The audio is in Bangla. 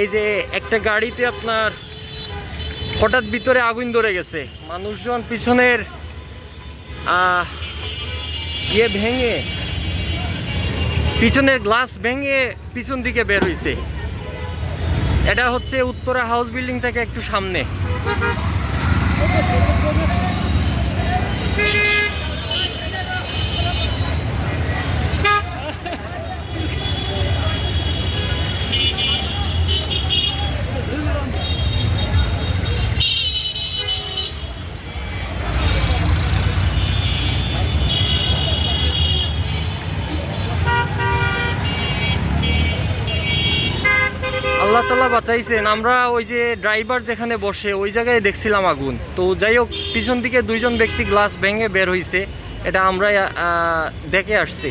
এই যে একটা গাড়িতে আপনার হঠাৎ ভিতরে আগুন ধরে গেছে। মানুষজন পিছনের ইয়ে ভেঙে, পিছনের গ্লাস ভেঙে পিছন দিকে বের হয়েছে এটা হচ্ছে উত্তরা হাউস বিল্ডিং থেকে একটু সামনে। আল্লাহ তাল্লাহ বাঁচাইছেন। আমরা ওই যে ড্রাইভার যেখানে বসে, ওই জায়গায় দেখছিলাম আগুন। তো যাই হোক, পিছন দিকে দুইজন ব্যক্তি গ্লাস ভেঙে বের হয়েছে এটা আমরা দেখে আসছি।